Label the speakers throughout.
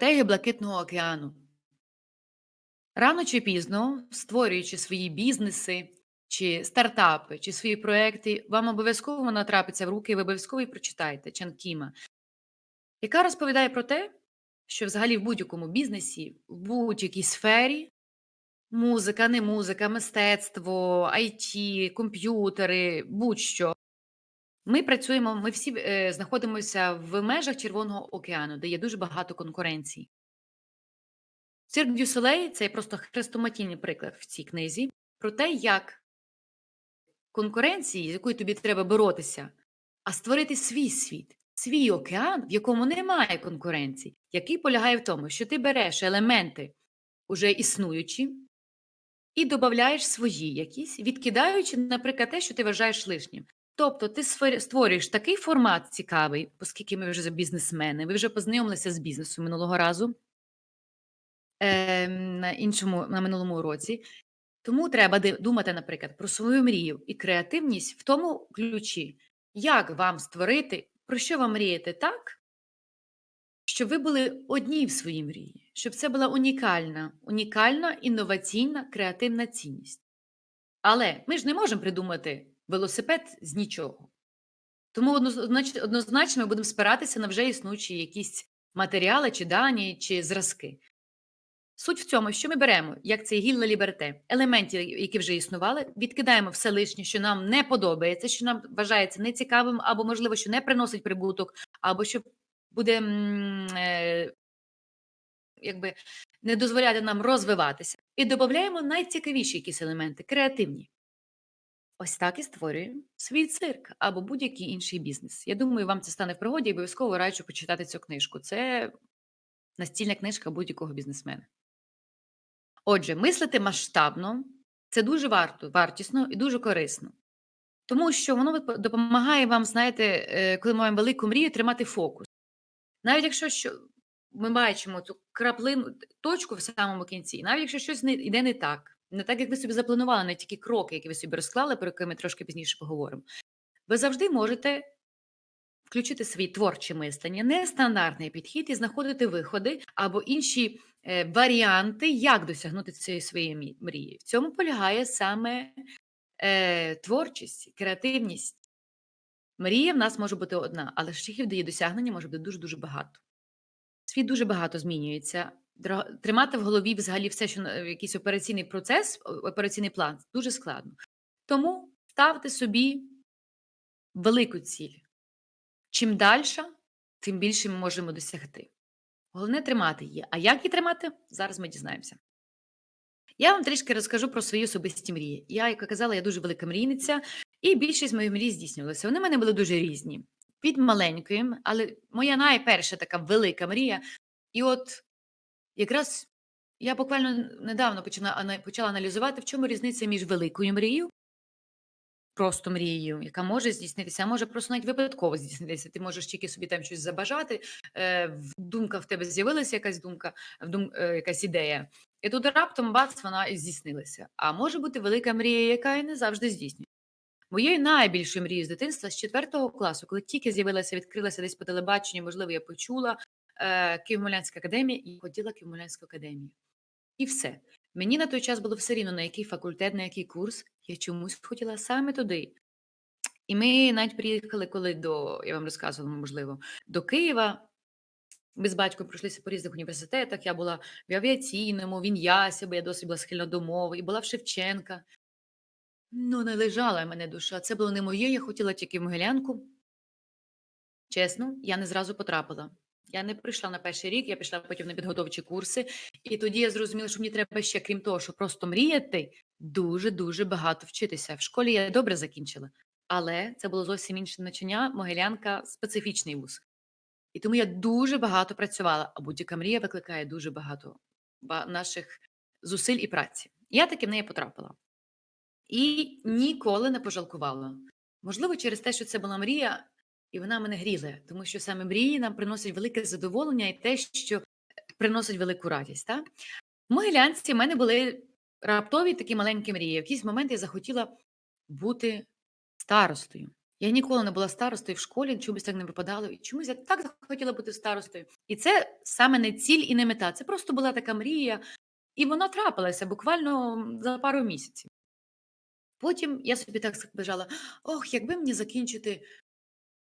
Speaker 1: стратегію Блакитного океану. Рано чи пізно, створюючи свої бізнеси, чи стартапи, чи свої проекти, вам обов'язково натрапиться в руки, і ви обов'язково прочитаєте Чан Кіма, яка розповідає про те, що взагалі в будь-якому бізнесі, в будь-якій сфері музика, не музика, мистецтво, IT, комп'ютери, будь-що. Ми працюємо, ми всі е, знаходимося в межах Червоного океану, де є дуже багато конкуренцій. Цирк Дю Солей це просто хрестоматійний приклад в цій книзі про те, як конкуренції, з якою тобі треба боротися, а створити свій світ, свій океан, в якому немає конкуренції, який полягає в тому, що ти береш елементи уже існуючі і додаєш свої якісь, відкидаючи, наприклад, те, що ти вважаєш лишнім. Тобто ти створюєш такий формат цікавий, оскільки ми вже бізнесмени, ви вже познайомилися з бізнесом минулого разу е, на іншому на минулому уроці. Тому треба думати, наприклад, про свою мрію і креативність в тому ключі, як вам створити, про що вам мріяти так, щоб ви були одні в своїй мрії, щоб це була унікальна, унікальна інноваційна креативна цінність. Але ми ж не можемо придумати велосипед з нічого. Тому однозначно ми будемо спиратися на вже існуючі якісь матеріали, чи дані, чи зразки. Суть в цьому, що ми беремо, як це гілла ліберте, елементів, які вже існували, відкидаємо все лишнє, що нам не подобається, що нам вважається нецікавим, або, можливо, що не приносить прибуток, або що буде е, якби не дозволяти нам розвиватися. І додаємо найцікавіші якісь елементи, креативні. Ось так і створюємо свій цирк або будь-який інший бізнес. Я думаю, вам це стане в пригоді і обов'язково раджу почитати цю книжку. Це настільна книжка будь-якого бізнесмена. Отже, мислити масштабно це дуже варто, вартісно і дуже корисно. Тому що воно допомагає вам, знаєте, е, коли маємо велику мрію, тримати фокус. Навіть якщо що, ми бачимо цю краплину, точку в самому кінці, навіть якщо щось не йде не так, не так, як ви собі запланували, не тільки кроки, які ви собі розклали, про які ми трошки пізніше поговоримо, ви завжди можете включити свій творче мислення, нестандартний підхід і знаходити виходи або інші е, варіанти, як досягнути цієї своєї мрії. В цьому полягає саме е, творчість, креативність. Мрія в нас може бути одна, але шляхів до її досягнення може бути дуже-дуже багато. Світ дуже багато змінюється. Тримати в голові взагалі все, що якийсь операційний процес, операційний план дуже складно. Тому ставте собі велику ціль. Чим далі, тим більше ми можемо досягти. Головне тримати її. А як її тримати? Зараз ми дізнаємося. Я вам трішки розкажу про свої особисті мрії. Я, як казала, я дуже велика мрійниця, і більшість моїх мрій здійснювалися. Вони в мене були дуже різні. Від маленької, але моя найперша така велика мрія. І от якраз я буквально недавно почала, аналізувати, в чому різниця між великою мрією просто мрією, яка може здійснитися, а може просто навіть випадково здійснитися. Ти можеш тільки собі там щось забажати, е, думка в тебе з'явилася якась думка, дум, е, якась ідея. І тут раптом бац, вона і здійснилася. А може бути велика мрія, яка і не завжди здійснюється. Моєю найбільшою мрією з дитинства з 4 класу, коли тільки з'явилася, відкрилася десь по телебаченню, можливо, я почула Києво-Молянська академія і ходила Києво-Молянську академію. І все. Мені на той час було все рівно, на який факультет, на який курс. Я чомусь хотіла саме туди. І ми навіть приїхали, коли до, я вам розказувала, можливо, до Києва. Ми з батьком пройшлися по різних університетах. Я була в авіаційному, в Ін'ясі, бо я досить була схильна до мови, і була в Шевченка. Ну, не лежала мене душа. Це було не моє, я хотіла тільки в Могилянку. Чесно, я не зразу потрапила. Я не прийшла на перший рік, я пішла потім на підготовчі курси, і тоді я зрозуміла, що мені треба ще, крім того, що просто мріяти, дуже-дуже багато вчитися. В школі я добре закінчила, але це було зовсім інше навчання, Могилянка специфічний вуз. І тому я дуже багато працювала, а будь-яка мрія викликає дуже багато наших зусиль і праці. Я таки в неї потрапила. І ніколи не пожалкувала. Можливо, через те, що це була мрія, і вона мене гріла, тому що саме мрії нам приносять велике задоволення і те, що приносить велику радість. Так? В Могилянці в мене були раптові такі маленькі мрії. В якийсь момент я захотіла бути старостою. Я ніколи не була старостою в школі, чомусь так не випадало. І чомусь я так захотіла бути старостою. І це саме не ціль і не мета. Це просто була така мрія, і вона трапилася буквально за пару місяців. Потім я собі так бажала: ох, якби мені закінчити.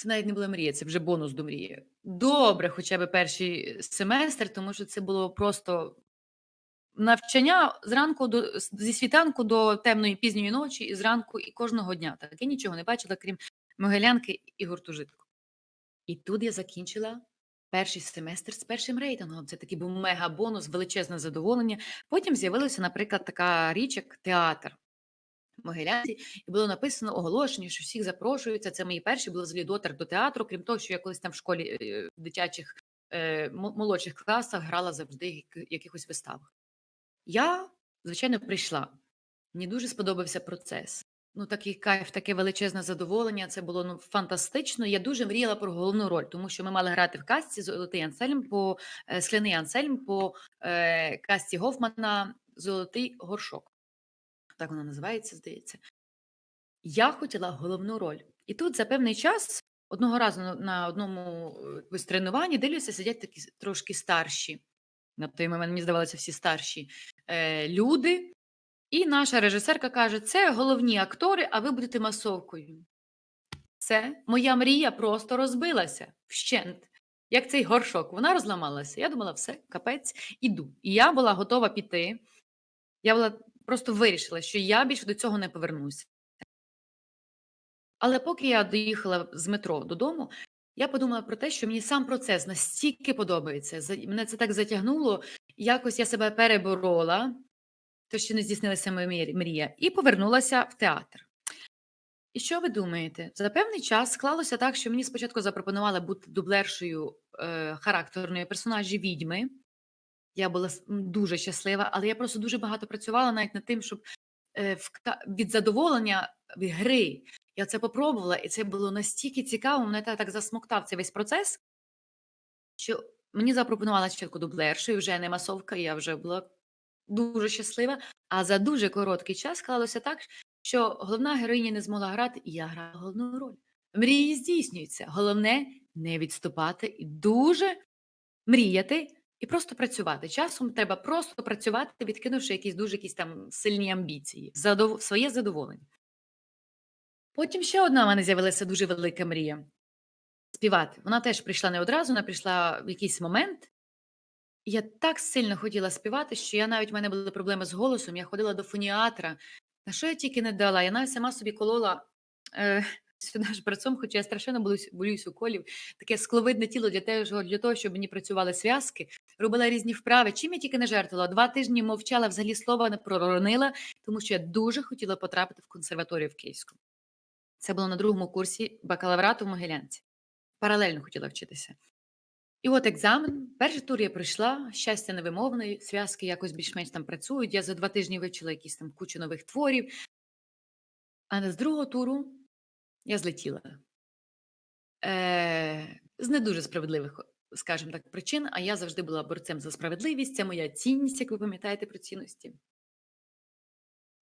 Speaker 1: Це навіть не була мрія, це вже бонус до мрії. Добре, хоча б перший семестр, тому що це було просто навчання зранку до зі світанку до темної пізньої ночі, і зранку, і кожного дня. Так я нічого не бачила, крім Могилянки і гуртожитку. І тут я закінчила перший семестр з першим рейтингом. Це такий був мега-бонус, величезне задоволення. Потім з'явилася, наприклад, така річ, як театр. Могилянці, і було написано оголошення, що всіх запрошуються. Це мої перші були взагалі дотер до театру, крім того, що я колись там в школі е, в дитячих е, молодших класах грала завжди в якихось виставах. Я, звичайно, прийшла. Мені дуже сподобався процес. Ну, такий кайф, таке величезне задоволення. Це було ну, фантастично. Я дуже мріяла про головну роль, тому що ми мали грати в касті Золотий Ансельм по е, скляний Ансельм по е, касті Гофмана Золотий горшок. Так вона називається, здається. Я хотіла головну роль. І тут за певний час одного разу на- одному е, якось тренуванні дивлюся, сидять такі трошки старші. На той момент мені здавалося всі старші е, люди. І наша режисерка каже: це головні актори, а ви будете масовкою. Це моя мрія просто розбилася вщент. Як цей горшок, вона розламалася. Я думала, все, капець, іду. І я була готова піти. Я була просто вирішила, що я більше до цього не повернуся. Але поки я доїхала з метро додому, я подумала про те, що мені сам процес настільки подобається. Мене це так затягнуло, якось я себе переборола, то ще не здійснилася моя мрія, і повернулася в театр. І що ви думаєте? За певний час склалося так, що мені спочатку запропонували бути дублершою е, характерної персонажі відьми. Я була дуже щаслива, але я просто дуже багато працювала навіть над тим, щоб е, від задоволення від гри. Я це попробувала, і це було настільки цікаво, мене та- так засмоктав цей весь процес, що мені запропонувала спочатку дублершою, вже не масовка, я вже була дуже щаслива. А за дуже короткий час склалося так, що головна героїня не змогла грати, і я грала головну роль. Мрії здійснюються. Головне не відступати і дуже мріяти і просто працювати. Часом треба просто працювати, відкинувши якісь дуже якісь там сильні амбіції, задов... своє задоволення. Потім ще одна в мене з'явилася дуже велика мрія співати. Вона теж прийшла не одразу, вона прийшла в якийсь момент. Я так сильно хотіла співати, що я навіть в мене були проблеми з голосом. Я ходила до фоніатра. На що я тільки не дала? Я навіть сама собі колола е, сюди ж перцом, хоча я страшенно боюсь, боюсь уколів. Таке скловидне тіло для того, для того, щоб мені працювали зв'язки. Робила різні вправи. Чим я тільки не жертвувала. Два тижні мовчала, взагалі слова не проронила, тому що я дуже хотіла потрапити в консерваторію в Київську. Це було на другому курсі бакалаврату в Могилянці. Паралельно хотіла вчитися. І от екзамен. Перший тур я пройшла, щастя невимовне, зв'язки якось більш-менш там працюють. Я за два тижні вивчила якісь там кучу нових творів. А з другого туру я злетіла. Е, з не дуже справедливих, скажімо так, причин, а я завжди була борцем за справедливість. Це моя цінність, як ви пам'ятаєте про цінності.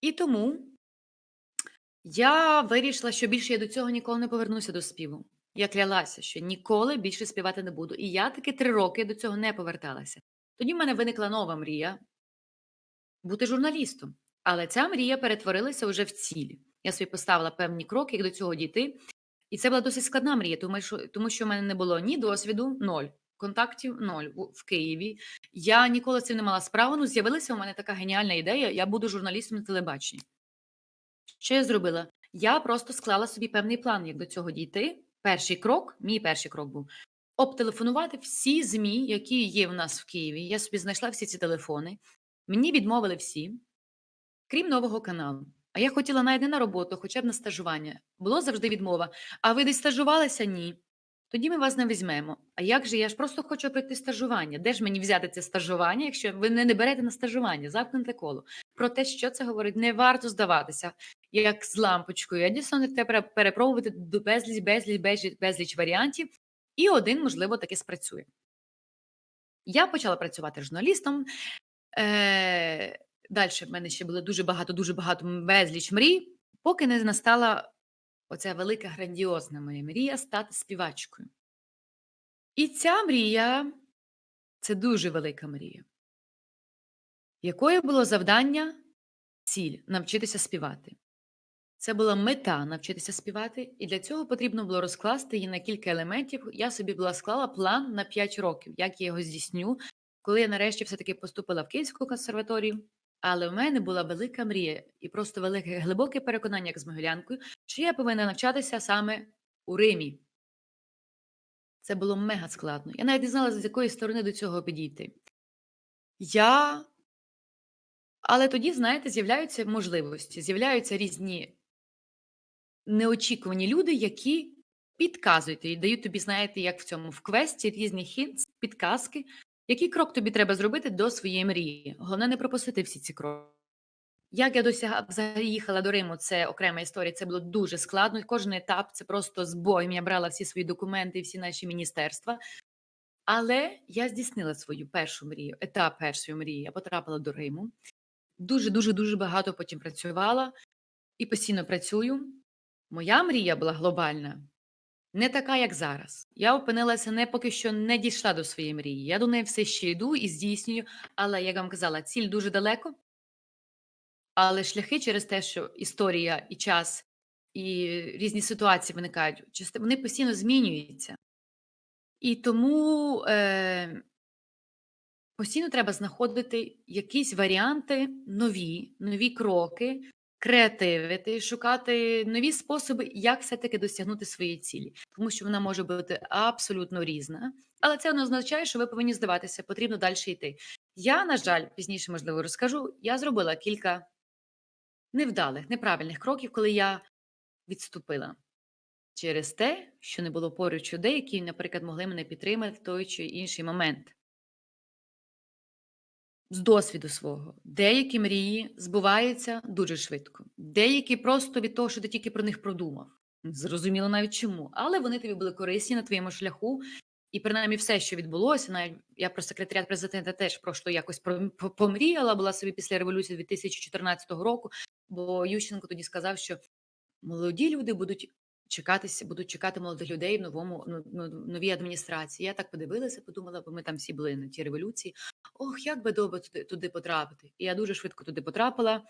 Speaker 1: І тому я вирішила, що більше я до цього ніколи не повернуся до співу. Я клялася, що ніколи більше співати не буду. І я таки три роки до цього не поверталася. Тоді в мене виникла нова мрія бути журналістом. Але ця мрія перетворилася вже в ціль. Я собі поставила певні кроки, як до цього дійти. І це була досить складна мрія, тому що, тому що в мене не було ні досвіду, ноль. Контактів ноль в Києві. Я ніколи з цим не мала справи. Ну, з'явилася у мене така геніальна ідея. Я буду журналістом на телебаченні. Що я зробила? Я просто склала собі певний план, як до цього дійти. Перший крок, мій перший крок був обтелефонувати всі ЗМІ, які є в нас в Києві. Я собі знайшла всі ці телефони. Мені відмовили всі, крім нового каналу. А я хотіла навіть не на роботу, хоча б на стажування. Було завжди відмова. А ви десь стажувалися? Ні. Тоді ми вас не візьмемо. А як же я ж просто хочу пройти стажування? Де ж мені взяти це стажування, якщо ви не берете на стажування, замкнете коло? Про те, що це говорить, не варто здаватися, як з лампочкою. Едісон треба перепробувати безліч, безліч, безліч, безліч варіантів, і один, можливо, таки спрацює. Я почала працювати журналістом. Е, Далі в мене ще було дуже багато, дуже багато безліч мрій, поки не настала оця велика грандіозна моя мрія стати співачкою. І ця мрія це дуже велика мрія. Якою було завдання, ціль навчитися співати. Це була мета навчитися співати, і для цього потрібно було розкласти її на кілька елементів. Я собі була склала план на 5 років, як я його здійсню, коли я нарешті все-таки поступила в Київську консерваторію. Але в мене була велика мрія і просто велике глибоке переконання, як з могилянкою, що я повинна навчатися саме у Римі. Це було мега складно. Я навіть не знала, з якої сторони до цього підійти. Я. Але тоді, знаєте, з'являються можливості, з'являються різні неочікувані люди, які підказують і дають тобі, знаєте, як в цьому в квесті різні хінт, підказки, який крок тобі треба зробити до своєї мрії. Головне не пропустити всі ці кроки. Як я досягла взагалі їхала до Риму, це окрема історія. Це було дуже складно. Кожен етап це просто з боєм. Я брала всі свої документи, всі наші міністерства. Але я здійснила свою першу мрію, етап першої мрії. Я потрапила до Риму. Дуже, дуже, дуже багато потім працювала і постійно працюю. Моя мрія була глобальна, не така, як зараз. Я опинилася не поки що не дійшла до своєї мрії. Я до неї все ще йду і здійснюю, але як вам казала, ціль дуже далеко. Але шляхи через те, що історія і час, і різні ситуації виникають, вони постійно змінюються. І тому е, постійно треба знаходити якісь варіанти нові, нові кроки, креативити, шукати нові способи, як все-таки досягнути своєї цілі, тому що вона може бути абсолютно різна, але це не означає, що ви повинні здаватися, потрібно далі йти. Я, на жаль, пізніше можливо розкажу. Я зробила кілька невдалих, неправильних кроків, коли я відступила через те, що не було поруч людей, які, наприклад, могли мене підтримати в той чи інший момент. З досвіду свого, деякі мрії збуваються дуже швидко, деякі просто від того, що ти тільки про них продумав. Зрозуміло навіть чому, але вони тобі були корисні на твоєму шляху, і принаймні все, що відбулося, навіть я про секретаріат президента теж просто якось помріяла, була собі після революції 2014 року, бо Ющенко тоді сказав, що молоді люди будуть чекатися, будуть чекати молодих людей в новому ну, ну, новій адміністрації. Я так подивилася, подумала, бо ми там всі були на тій революції. Ох, як би добре туди, туди потрапити. І я дуже швидко туди потрапила,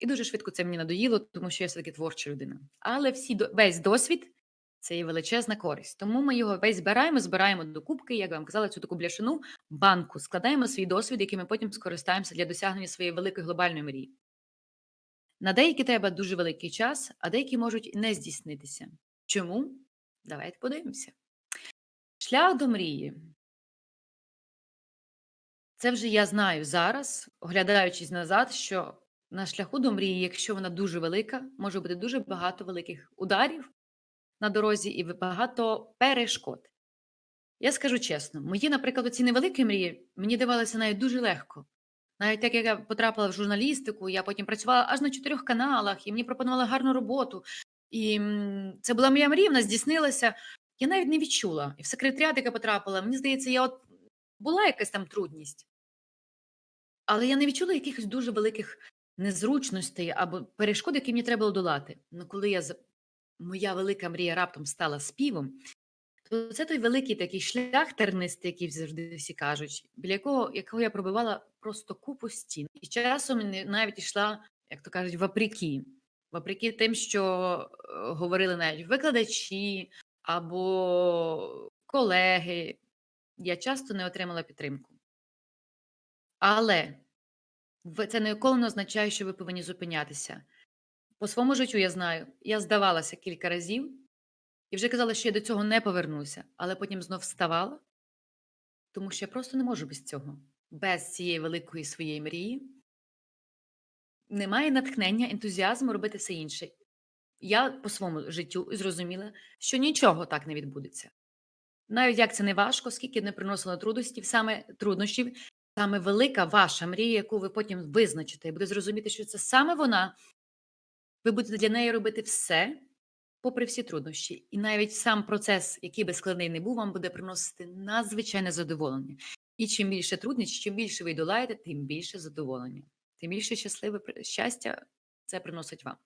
Speaker 1: і дуже швидко це мені надоїло, тому що я все-таки творча людина. Але всі весь досвід це є величезна користь. Тому ми його весь збираємо, збираємо до кубки, як вам казала, цю таку бляшину банку, складаємо свій досвід, який ми потім скористаємося для досягнення своєї великої глобальної мрії. На деякі треба дуже великий час, а деякі можуть не здійснитися. Чому? Давайте подивимося. Шлях до мрії. Це вже я знаю зараз, оглядаючись назад, що на шляху до мрії, якщо вона дуже велика, може бути дуже багато великих ударів на дорозі і багато перешкод. Я скажу чесно, мої, наприклад, оці невеликі мрії мені давалися навіть дуже легко. Навіть так як я потрапила в журналістику, я потім працювала аж на чотирьох каналах, і мені пропонували гарну роботу. І це була моя мрія, вона здійснилася. Я навіть не відчула. І в секретаріат, яка потрапила, мені здається, я от була якась там трудність. Але я не відчула якихось дуже великих незручностей або перешкод, які мені треба було долати. Ну, коли я моя велика мрія раптом стала співом, то це той великий такий шлях тернистий, який завжди всі кажуть, біля якого, якого я пробивала просто купу стін. І часом навіть йшла, як то кажуть, вопреки. Вопреки тим, що е, говорили навіть викладачі або колеги. Я часто не отримала підтримку. Але це ніколи не означає, що ви повинні зупинятися. По своєму життю я знаю, я здавалася кілька разів і вже казала, що я до цього не повернуся, але потім знов вставала, тому що я просто не можу без цього, без цієї великої своєї мрії. Немає натхнення, ентузіазму робити все інше. Я по своєму життю зрозуміла, що нічого так не відбудеться. Навіть як це не важко, скільки не приносило трудностей, саме труднощів, саме велика ваша мрія, яку ви потім визначите, і буде зрозуміти, що це саме вона. Ви будете для неї робити все, попри всі труднощі. І навіть сам процес, який би складний не був, вам буде приносити надзвичайне задоволення. І чим більше труднощів, чим більше ви долаєте, тим більше задоволення, тим більше щасливе щастя це приносить вам.